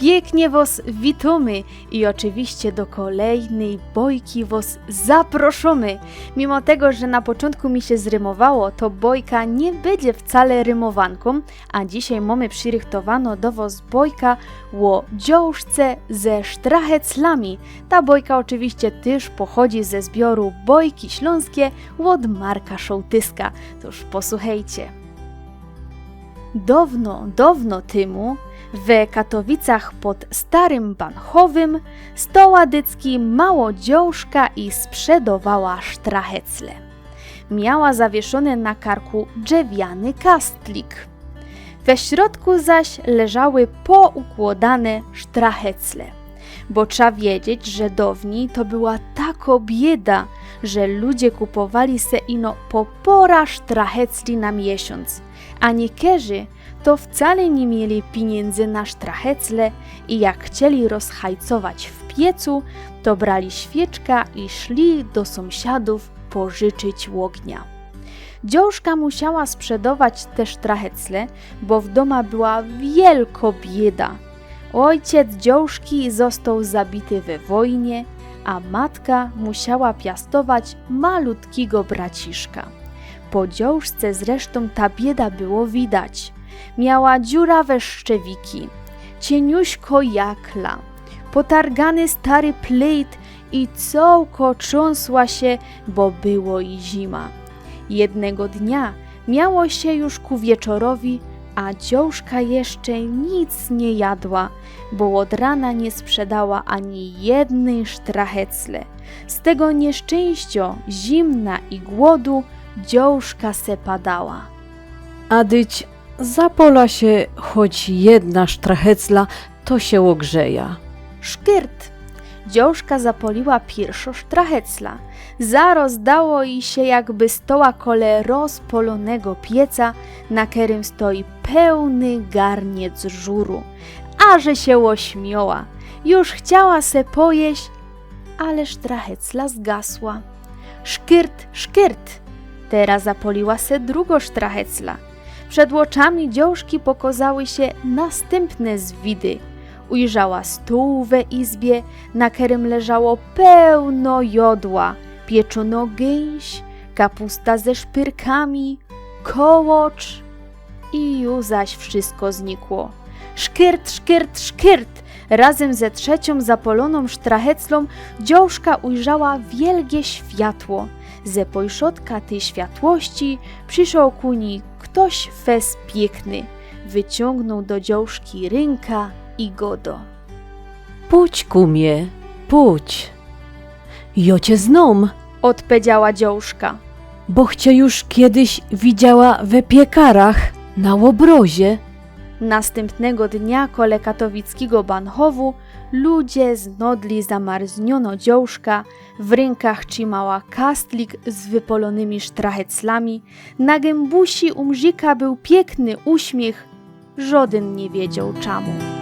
pięknie was witamy i oczywiście do kolejnej bojki was zaproszamy. Mimo tego, że na początku mi się zrymowało, to bojka nie będzie wcale rymowanką, a dzisiaj mamy przyrychtowano do bojka o dziążce ze sztracheclami. Ta bojka oczywiście też pochodzi ze zbioru Bojki Śląskie od Marka Szołtyska. Toż posłuchajcie. Dawno, dawno temu w Katowicach pod Starym Banchowym stoła dycki mało dziążka i sprzedawała sztrahecle. Miała zawieszony na karku drzewiany kastlik. We środku zaś leżały poukładane sztrahecle. Bo trzeba wiedzieć, że dawniej to była tako bieda, że ludzie kupowali se ino po pora sztrachecli na miesiąc, a niekierzy to wcale nie mieli pieniędzy na sztrahecle i jak chcieli rozhajcować w piecu, to brali świeczka i szli do sąsiadów pożyczyć łognia. Dziążka musiała sprzedawać te sztrahecle, bo w doma była wielko bieda. Ojciec dziążki został zabity we wojnie, a matka musiała piastować malutkiego braciszka. Po dziążce zresztą ta bieda było widać. Miała dziurawe szczewiki, cieniuśko jakla, potargany stary plejt i całko trząsła się, bo było i zima. Jednego dnia miało się już ku wieczorowi, a dziążka jeszcze nic nie jadła, bo od rana nie sprzedała ani jednej sztrahecle. Z tego nieszczęścia, zimna i głodu, dziążka se padała. Adyć, zapola się choć jedna sztrachecla, to się ogrzeja. Szkyrt! Dziążka zapoliła pierwszo sztrachecla. Zaroz dało jej się jakby stoła kole rozpolonego pieca, na którym stoi pełny garniec żuru. A że się ośmiała. Już chciała se pojeść, ale sztrachecla zgasła. Szkyrt, szkyrt! Teraz zapoliła se drugo sztrachecla. Przed oczami dziążki pokazały się następne zwidy. Ujrzała stół we izbie, na którym leżało pełno jodła, pieczono gęś, kapusta ze szpyrkami, kołocz i już zaś wszystko znikło. Szkyrt, szkyrt, szkyrt! Razem ze trzecią zapoloną sztracheclą dziążka ujrzała wielkie światło. Ze pojszotka tej światłości przyszedł ku niej ktoś fes piękny. Wyciągnął do dziążki rynka i godo. Pójdź kumie, pójdź. Jo cię znom, Odpowiedziała dziążka. bo cię już kiedyś widziała we piekarach na łobrozie. Następnego dnia kole katowickiego banchowu ludzie znodli zamarzniono dziążka, w rękach trzymała kastlik z wypolonymi sztracheclami, na gębusi u mzika był piękny uśmiech, żaden nie wiedział czemu.